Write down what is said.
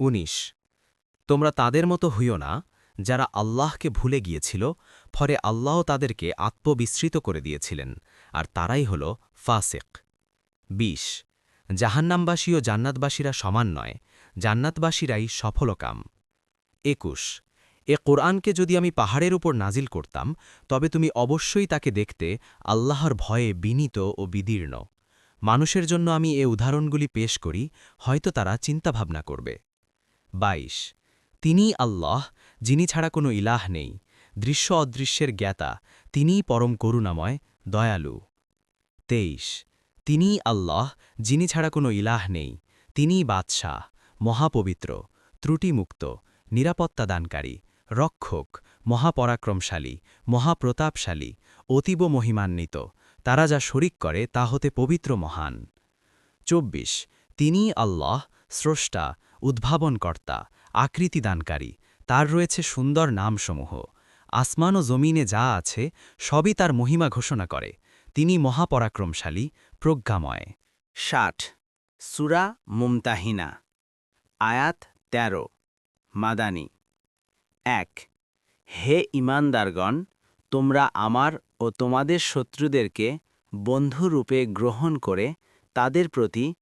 ১৯ তোমরা তাদের মতো হইও না, যারা আল্লাহকে ভুলে গিয়েছিল, ফলে আল্লাহ তাদেরকে আত্মবিস্মৃত করে দিয়েছিলেন, আর তারাই হল ফাসেক। ২০ জাহান্নামবাসী ও জান্নাতবাসীরা সমান নয়, জান্নাতবাসীরাই সফলকাম। একুশ। এ কোরআনকে যদি আমি পাহাড়ের উপর নাজিল করতাম, তবে তুমি অবশ্যই তাকে দেখতে আল্লাহর ভয়ে বিনীত ও বিদীর্ণ। মানুষের জন্য আমি এ উদাহরণগুলি পেশ করি, হয়তো তারা চিন্তাভাবনা করবে। ২২ তিনিই আল্লাহ, যিনি ছাড়া কোনো ইলাহ নেই, দৃশ্য অদৃশ্যের জ্ঞাতা, তিনিই পরম করুণাময়, দয়ালু। ২৩ তিনিই আল্লাহ, যিনি ছাড়া কোনো ইলাহ নেই, তিনিই বাদশাহ, মহাপবিত্র, ত্রুটিমুক্ত, নিরাপত্তা দানকারী, রক্ষক, মহাপরাক্রমশালী, মহাপ্রতাপশালী, অতীব মহিমান্বিত, তারা যা শরিক করে তা হতে পবিত্র মহান। ২৪ তিনিই আল্লাহ, স্রষ্টা উদ্ভাবনকর্তা, আকৃতিদানকারী, তার রয়েছে সুন্দর নামসমূহ। আসমান ও জমিনে যা আছে, সবই তার মহিমা ঘোষণা করে। তিনি মহাপরাক্রমশালী, প্রজ্ঞাময়। ষাট। সুরা মুমতাহিনা। আয়াত ১৩ মাদানি। এক। হে ইমানদারগণ তোমরা আমার ও তোমাদের শত্রুদেরকে বন্ধুরূপে গ্রহণ করে তাদের প্রতি